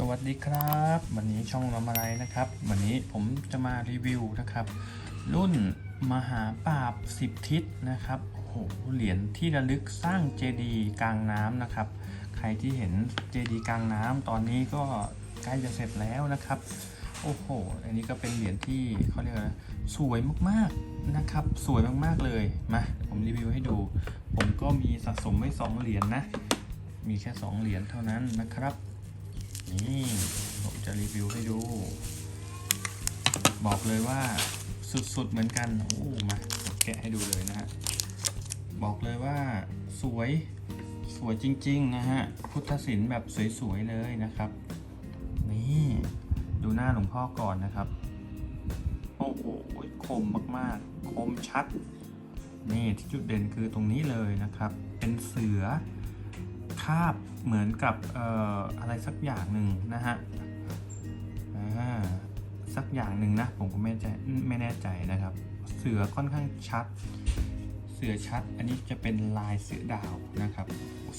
สวัสดีครับ วันนี้ช่องน้ำอะไรนะครับ วันนี้ผมจะมารีวิวนะครับ รุ่นมหาปราบสิบทิศนะครับโอ้โหเหรียญที่ระลึกสร้างเจดีย์กลางน้ำนะครับ ใครที่เห็นเจดีย์กลางน้ำตอนนี้ก็ใกล้จะเสร็จแล้วนะครับโอ้โห อันนี้ก็เป็นเหรียญที่เขาเรียกว่าสวยมากๆนะครับ สวยมากๆเลย มา ผมรีวิวให้ดู ผมก็มีสะสมไว้สองเหรียญนะ มีแค่สองเหรียญเท่านั้นนะครับ นี่ผมจะรีวิวให้ดู บอกเลยว่าสุดๆเหมือนกันโอ้มาแกะให้ดูเลยนะฮะ บอกเลยว่าสวยสวยจริง ๆ นะฮะ พุทธศิลป์แบบสวย ๆ เลยนะครับ นี่ดูหน้าหลวงพ่อก่อนนะครับ โอ้โหคมมากๆ คมชัด นี่ที่จุดเด่นคือตรงนี้เลยนะครับ เป็นเสือาบเหมือนกับอออะไรสักอย่างหนึ่งนะฮะสักอย่างหนึ่งนะผมก็ไม่แน่ใจไม่แน่ใจนะครับ เสือค่อนข้างชัด เสือชัด อันนี้จะเป็นลายเสือดาวนะครับ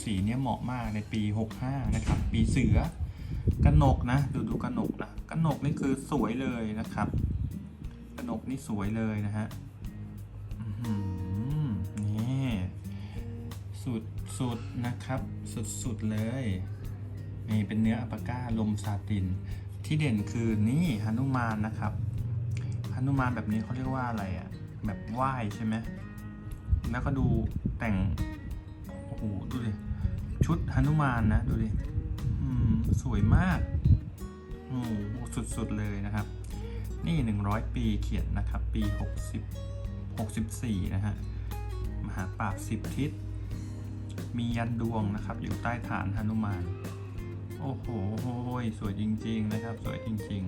สีเนี้ยเหมาะมากในปี 65 นะครับ ปีเสือกระหนกนะ ดูดูกระหนกนะกระหนกนี่คือสวยเลยนะครับกระหนกนี่สวยเลยนะฮะ สุดสุดนะครับ สุดสุดเลยนี่เป็นเนื้ออัปาก้าลมซาติน ที่เด่นคือนี่หนุมานนะครับหนุมานแบบนี้เขาเรียกว่าอะไรอะ่ะ แบบไหว้ใช่ไหมแล้วก็ดูแต่งโอ้โหดูดิชุดหนุมานนะดูดิสวยมากโอ้โหสุดๆเลยนะครับ นี่ 100 ปีเขียนนะครับ ปี 60 64 นะฮะ มหาปราบสิบทิศ มียันดวงนะครับ อยู่ใต้ฐานหนุมาน โอ้โหสวยจริง ๆ นะครับ สวยจริง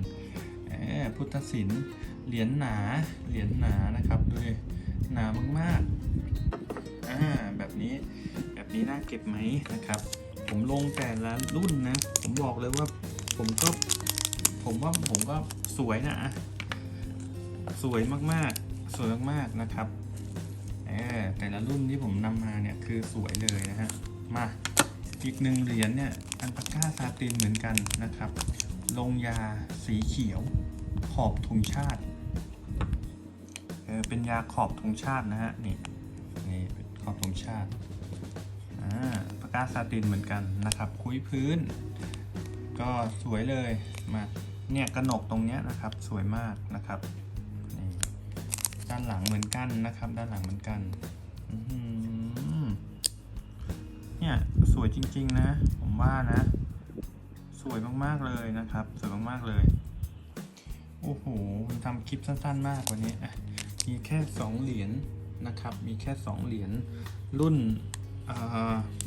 ๆพุทธศิลป์เหรียญหนา เหรียญหนานะครับดูดิหนามากๆอ่าแบบนี้ แบบนี้น่าเก็บไหมนะครับ ผมลงแต่ละรุ่นนะ ผมบอกเลยว่าผมก็ ผมว่าผมก็สวยนะ สวยมากๆ สวยมากๆนะครับ แต่ละรุ่นที่ผมนำมาเนี่ยคือสวยเลยนะฮะ มาอีกหนึ่งเหรียญเนี่ยอันปาก้าซาตินเหมือนกันนะครับ ลงยาสีเขียว ขอบธงชาติเออเป็นยาขอบธงชาตินะฮะนี่นี่ขอบธงชาติอ่าปากกาซาตินเหมือนกันนะครับคุยพื้น ก็สวยเลยมาเนี่ยกระหนกตรงเนี้ยนะครับสวยมากนะครับ ด้านหลังเหมือนกันนะครับ ด้านหลังเหมือนกันเนี่ยสวยจริง ๆ นะ ผมว่านะ สวยมากๆเลยนะครับ สวยมากๆเลย โอ้โหผมทำคลิปสั้น ๆ มากกว่านี้มีแค่สองเหรียญนะครับ มีแค่สองเหรียญรุ่น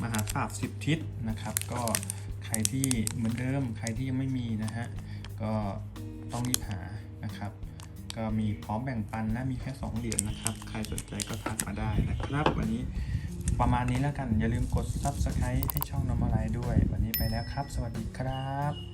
มหาศาสตร์สิบทิศนะครับ ก็ใครที่เหมือนเดิม ใครที่ยังไม่มีนะฮะ ก็ต้องรีบหานะครับ ก็มีพร้อมแบ่งปันและมีแค่ 2 เหรียญนะครับ ใครสนใจก็ทักมาได้นะครับ วันนี้ประมาณนี้แล้วกันอย่าลืมกด Subscribe ให้ช่องน้องมาลายด้วย วันนี้ไปแล้วครับ สวัสดีครับ